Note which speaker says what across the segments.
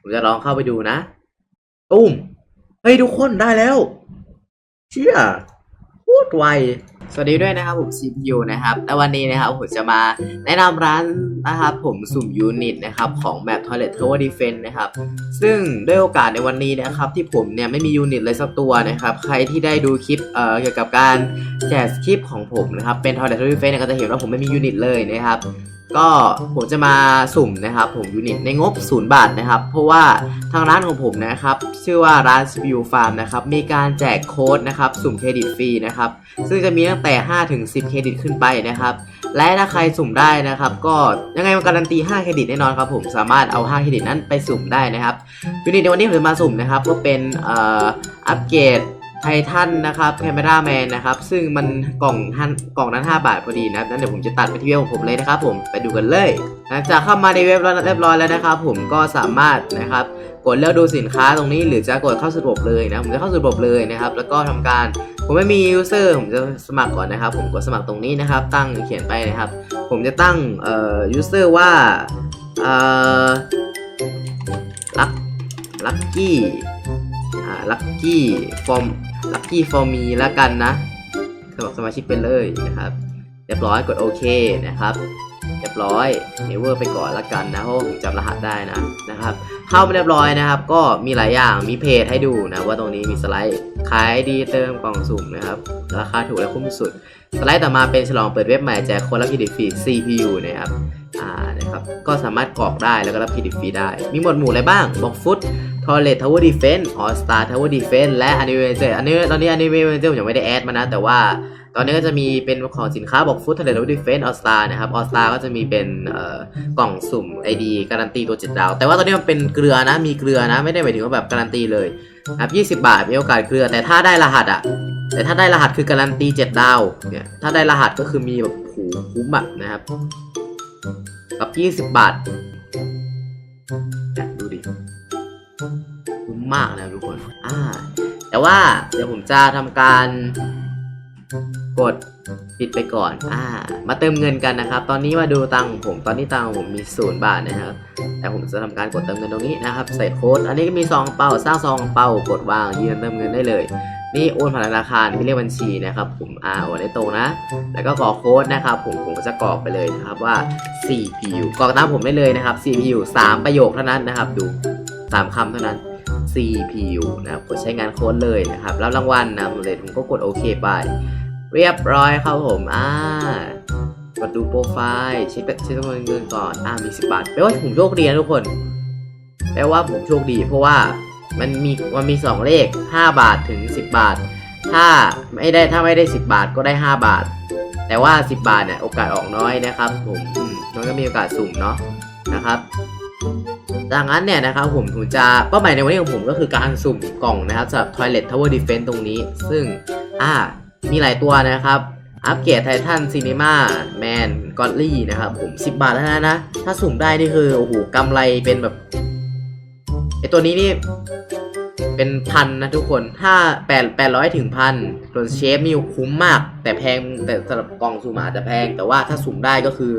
Speaker 1: ผมจะลองเข้าไปดูนะตุ้มเฮ้ยทุกคนได้แล้ว เชี่ยพูดไวสวัสดีด้วยนะครับผม CPU นะครับ และวันนี้นะครับผมจะมาแนะนำร้านนะครับผมสุ่มยูนิตนะครับของแบบ Toilet Tower Defense นะครับ ซึ่งด้วยโอกาสในวันนี้นะครับที่ผมเนี่ยไม่มียูนิตเลยสักตัวนะครับ ใครที่ได้ดูคลิปเอ่อเกี่ยวกับการแจกคลิปของผมนะครับเป็น Toilet Tower Defense เนี่ยก็จะเห็นว่าผมไม่มียูนิตเลยนะครับ ก็ผมจะมาสุ่มนะครับ ผมยูนิตในงบ 0 บาทนะครับ เพราะว่าทางร้านของผมนะครับ ชื่อว่าร้าน CPU Farm นะครับ มีการแจกโค้ดนะครับ สุ่มเครดิตฟรีนะครับ ซึ่งจะมีตั้งแต่ 5 ถึง 10 เครดิตขึ้นไปนะครับ และถ้าใครสุ่มได้นะครับ ก็ยังไงมันการันตี 5 เครดิตแน่นอนครับผมสามารถเอา 5 เครดิตนั้นไปสุ่มได้นะครับยูนิตในวันนี้ผมจะมาสุ่มนะครับก็เป็นอัปเกรด ไททันนะครับแคมราแมนนะครับ ซึ่งมันกล่องท่านกล่องนั้น 5 บาทพอดีนะครับนั้นเดี๋ยวผมจะตัดไปที่เว็บของผมเลยนะครับ ผมไปดูกันเลยหลังจากเข้ามาในเว็บเรียบร้อยแล้วนะครับ ผมก็สามารถนะครับกดเลือกดูสินค้าตรงนี้หรือจะกดเข้าสู่ระบบเลยนะผมจะเข้าสู่ระบบเลยนะครับ แล้วก็ทำการผมไม่มี user ผมจะสมัครก่อนนะครับ ผมกดสมัครตรงนี้นะครับ ตั้งเขียนไปนะครับ ผมจะตั้งเอ่อ user ว่าเอ่อลักลักกี้ ลักกี้ฟอร์มลักกี้ฟอร์มีแล้วกันนะสมัครสมาชิกไปเลยนะครับ เรียบร้อยกดโอเคนะครับ เรียบร้อยเนเวอร์ไปก่อนละกันนะเพราะผมจำรหัสได้นะนะครับ เข้าไปเรียบร้อยนะครับ ก็มีหลายอย่างมีเพจให้ดูนะว่าตรงนี้มีสไลด์ขายดีเติมกล่องสุ่มนะครับราคาถูกและคุ้มสุด สไลด์ต่อมาเป็นฉลองเปิดเว็บใหม่แจกคนรับเครดิตฟรี CPU นะครับอ่านะครับก็สามารถกรอกได้แล้วก็รับเครดิตฟรีได้ มีหมวดหมู่อะไรบ้างบล็อกฟุต ทอร์เรตทาวเวอร์ดีเฟนต์ออสตาทาวเวอร์ดีเฟนต์และอนิเวเซอร์อันนี้ตอนนี้อนิเวเซอร์ผมยังไม่ได้แอดมานะ แต่ว่าตอนนี้ก็จะมีเป็นของสินค้าบอกฟุตทะเลทาวเวอร์ดีเฟนต์ออสตานะครับออสตาก็จะมีเป็นกล่องสุ่ม ID การันตีตัว7ดาว แต่ว่าตอนนี้มันเป็นเกลือนะ มีเกลือนะ ไม่ได้หมายถึงว่าแบบการันตีเลยครับ20 บาทมีโอกาสเกลือ แต่ถ้าได้รหัสอะแต่ถ้าได้รหัสคือการันตี7ดาว เนี่ย ถ้าได้รหัสก็คือมีแบบโหคุ้มอะนะครับ กับ 20 บาทดูดิ คุ้มมากนะทุกคน อ่า แต่ว่าเดี๋ยวผมจะทำการกดปิดไปก่อน อ่า มาเติมเงินกันนะครับ ตอนนี้มาดูตังของผม ตอนนี้ตังของผมมีศูนย์บาทนะครับ แต่ผมจะทำการกดเติมเงินตรงนี้นะครับ ใส่โค้ด อันนี้ก็มีซองเป้าสร้างซองเป้ากดวางยืนเติมเงินได้เลย นี่โอนผ่านธนาคารไม่เรียกบัญชีนะครับ ผมอ่าโอนได้ตรงนะ แล้วก็กรอกโค้ดนะครับ ผมผมก็จะกรอกไปเลยนะครับว่า CPU กรอกตามผมได้เลยนะครับ CPU 3ประโยคเท่านั้นนะครับ ดู 3คำเท่านั้น CPU นะครับกดใช้งานโค้ดเลยนะครับแล้วรางวัลนะผมเลยผมก็กดโอเคไป เรียบร้อยครับผมอ่ากดดูโปรไฟล์เช็คเช็คจำนวนเงินก่อนอ่ามี10บาทแปลว่าผมโชคดีนะทุกคนแปลว่าผมโชคดี เพราะว่ามันมีมันมี 2 เลข 5 บาทถึง 10 บาท ถ้าไม่ได้ถ้าไม่ได้ 10 บาทก็ได้ 5 บาท แต่ว่า 10 บาทเนี่ยโอกาสออกน้อยนะครับ ผมมันก็มีโอกาสสุ่มเนาะนะครับ ดังนั้นเนี่ยนะครับผมผมจะเป้าหมายในวันนี้ของผมก็คือการสุ่มกล่องนะครับสำหรับ Toilet Tower Defense ตรงนี้ ซึ่งอ่ามีหลายตัวนะครับอัปเกรดไททันซีนีมาแมนกอตลี่นะครับผม 10 บาทเท่านั้นะ ถ้าสุ่มได้นี่คือ โอ้โหกำไรเป็นแบบไอตัวนี้นี่ เป็นพันนะทุกคนถ้า8 800ถึงพันส่วนเชฟนี่คุ้มมาก แต่แพงแต่สำหรับกล่องสุ่มอาจจะแพง แต่ว่าถ้าสุ่มได้ก็คือ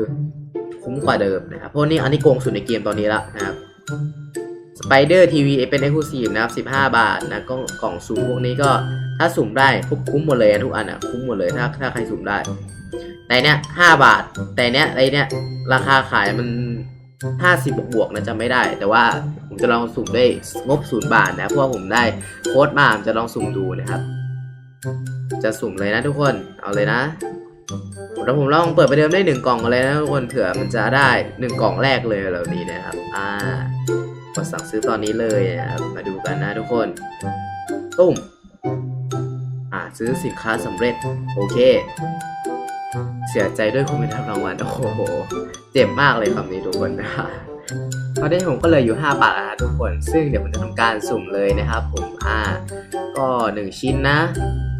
Speaker 1: คุ้มกว่าเดิมนะครับเพราะนี่อันนี้โกงสุดในเกมตอนนี้แล้วนะครับ Spider TV เป็น Exclusive นะครับ15 บาทนะก็กล่องสุ่มพวกนี้ก็ถ้าสุ่มได้พวกคุ้มหมดเลยทุกอันอะคุ้มหมดเลยถ้าถ้าใครสุ่มได้แต่เนี้ย5บาท แต่เนี้ยไอเนี้ยราคาขายมัน50บวกบวกๆนะจำไม่ได้ แต่ว่าผมจะลองสุ่มด้วยงบ0บาทนะเพราะว่าผมได้โค้ดมาผมจะลองสุ่มดูนะครับ จะสุ่มเลยนะทุกคนเอาเลยนะ แล้วผมลองเปิดไปเดิมได้หนึ่งกล่องกันเลยนะทุกคนเผื่อมันจะได้หนึ่งกล่องแรกเลยเหล่านี้นะครับ อ่ากดสั่งซื้อตอนนี้เลยนะครับมาดูกันนะทุกคนตุ้มอ่าซื้อสินค้าสำเร็จโอเค เสียใจด้วยคุณไม่ได้รับรางวัลโอ้โหเจ็บมากเลยคำนี้ทุกคนนะตอนนี้ผมก็เลยอยู่ 5 บาทนะทุกคน ซึ่งเดี๋ยวผมจะทำการสุ่มเลยนะครับผมอ่าก็ 1 ชิ้นนะ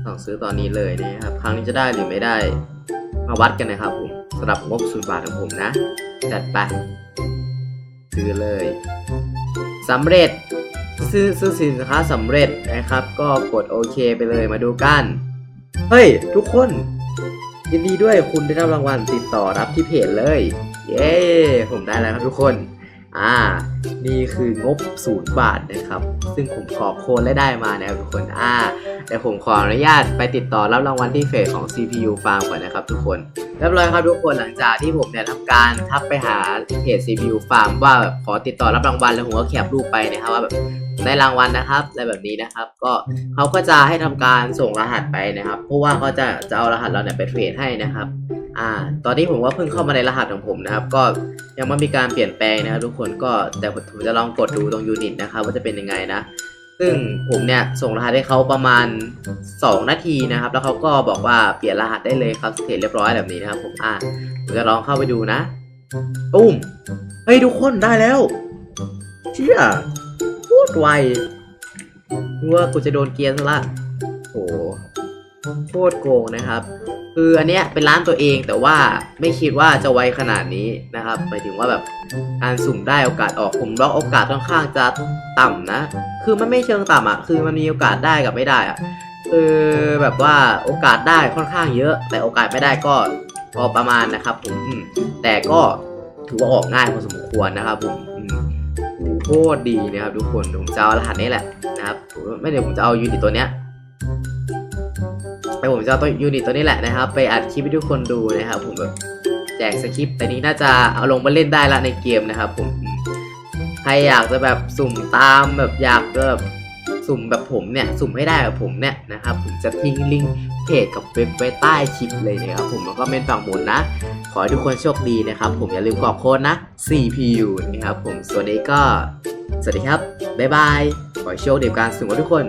Speaker 1: สั่งซื้อตอนนี้เลยนะครับ ครั้งนี้จะได้หรือไม่ได้ มาวัดกันนะครับผมสำหรับงบศูนย์บาทของผมนะ จัดไปซื้อเลยสำเร็จซื้อซื้อสินค้าสำเร็จนะครับ ก็กดโอเคไปเลยมาดูกัน เฮ้ย ทุกคน ยินดีด้วยคุณได้รับรางวัลติดต่อรับที่เพจเลย เย้ผมได้แล้วครับทุกคน อ่า นี่คืองบศูนย์บาทนะครับ ซึ่งผมขอโคนและได้มานะครับทุกคน อ่า แต่ผมขออนุญาตไปติดต่อรับรางวัลที่เฟสของ CPU Farm ก่อนนะครับทุกคนเรียบร้อยครับทุกคนหลังจากที่ผมเนี่ยทำการทักไปหาเพจ CPU Farm ว่าแบบขอติดต่อรับรางวัลแล้วผมก็แคปรูปไปนะครับว่าแบบ ได้รางวัลนะครับอะไรแบบนี้นะครับ ก็เขาก็จะให้ทำการส่งรหัสไปนะครับ เพราะว่าเขาจะจะเอารหัสเราเนี่ยไปเทรดให้นะครับ อ่า ตอนนี้ผมก็เพิ่งเข้ามาในรหัสของผมนะครับ ก็ยังไม่มีการเปลี่ยนแปลงนะครับ ทุกคนก็แต่ผมจะลองกดดูตรงยูนิตนะครับ ว่าจะเป็นยังไงนะซึ่งผมเนี่ยส่งรหัสให้เขาประมาณ 2 นาทีนะครับ แล้วเขาก็บอกว่าเปลี่ยนรหัสได้เลยครับเสร็จเรียบร้อยแบบนี้นะครับ ผมอ่าผมจะลองเข้าไปดูนะตุ้มเฮ้ยทุกคนได้แล้วเชี่ย พูดไวนึกว่ากูจะโดนเกียร์ซะละโหโคตรโกงนะครับ คืออันเนี้ยเป็นร้านตัวเองแต่ว่าไม่คิดว่าจะไวขนาดนี้นะครับหมายถึงว่าแบบการสุ่มได้โอกาสออกผมล็อกโอกาสค่อนข้างจะต่ำนะ คือมันไม่เชิงต่ำอะ คือมันมีโอกาสได้กับไม่ได้อะคือแบบว่าโอกาสได้ค่อนข้างเยอะ แต่โอกาสไม่ได้ก็พอประมาณนะครับผมอืมแต่ก็ถือว่าออกง่ายพอสมควรนะครับผมอืมโอ้โหโค ตรดีนะครับทุกคนผมจะเอารหัสนี้แหละนะครับผมไม่เดี๋ยวผมจะเอายูนิตตัวเนี้ยไอผมจะเอาตัวยูนิตตัวนี้แหละนะครับ ไปอัดคลิปให้ทุกคนดูนะครับ ผมแบบแจกสคริปต์แต่นี้น่าจะเอาลงมาเล่นได้ละในเกมนะครับ ผมใครอยากจะแบบสุ่มตามแบบอยากจะแบบสุ่มแบบผมเนี่ย สุ่มให้ได้แบบผมเนี่ยนะครับ ผมจะทิ้งลิงก์ จกับเว็บไว้ใต้คลิปเลยนะครับผมแล้วก็เมนฝั่งหมุนนะ ขอให้ทุกคนโชคดีนะครับ ผมอย่าลืมกรอกโค้ดนะ CPU นะครับผมส่วนนี้ก็ สวัสดีครับ บ๊ายบาย ขอให้โชคดีกับการสุ่มกับทุกคน